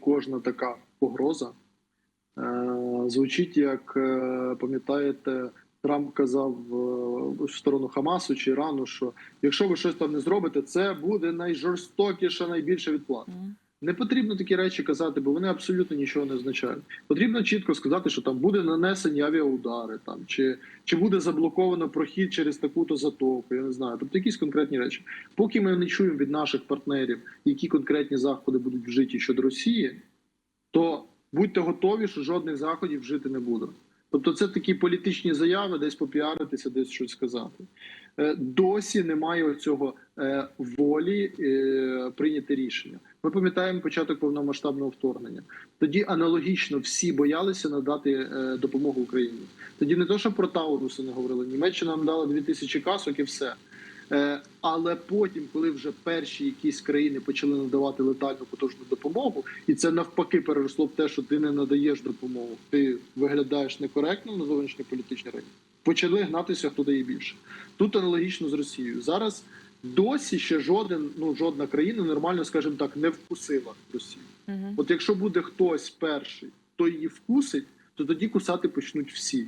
кожна така погроза е, звучить як, е, пам'ятаєте, Трамп казав е, в сторону Хамасу чи Ірану, що якщо ви щось там не зробите, це буде найжорстокіша, найбільша відплата. Не потрібно такі речі казати, бо вони абсолютно нічого не означають. Потрібно чітко сказати, що там буде нанесені авіаудари, там чи, чи буде заблоковано прохід через таку-то затоку. Я не знаю. Тобто якісь конкретні речі. Поки ми не чуємо від наших партнерів, які конкретні заходи будуть вжиті щодо Росії, то будьте готові, що жодних заходів вжити не буде. Тобто, це такі політичні заяви, десь попіаритися, десь щось сказати. Е, Досі немає цього волі е, прийняти рішення. Ми пам'ятаємо початок повномасштабного вторгнення. Тоді аналогічно всі боялися надати е, допомогу Україні. Тоді не то, що про Тауруси не говорили. Німеччина нам дала 2000 касок і все. Е, Але потім, коли вже перші якісь країни почали надавати летальну потужну допомогу, і це навпаки переросло в те, що ти не надаєш допомогу, ти виглядаєш некоректно на зовнішньополітичній арені, почали гнатися хто дає більше. Тут аналогічно з Росією. Зараз досі ще жоден, ну жодна країна нормально, скажімо так, не вкусила Росію. Мгм. От якщо буде хтось перший, хто її вкусить, то тоді кусати почнуть всі.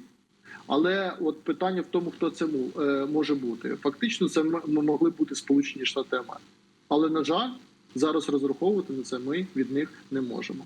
Але от питання в тому, хто це е, може бути. Фактично, це м- м- могли бути Сполучені Штати Америки. Але на жаль, зараз розраховувати на це ми від них не можемо.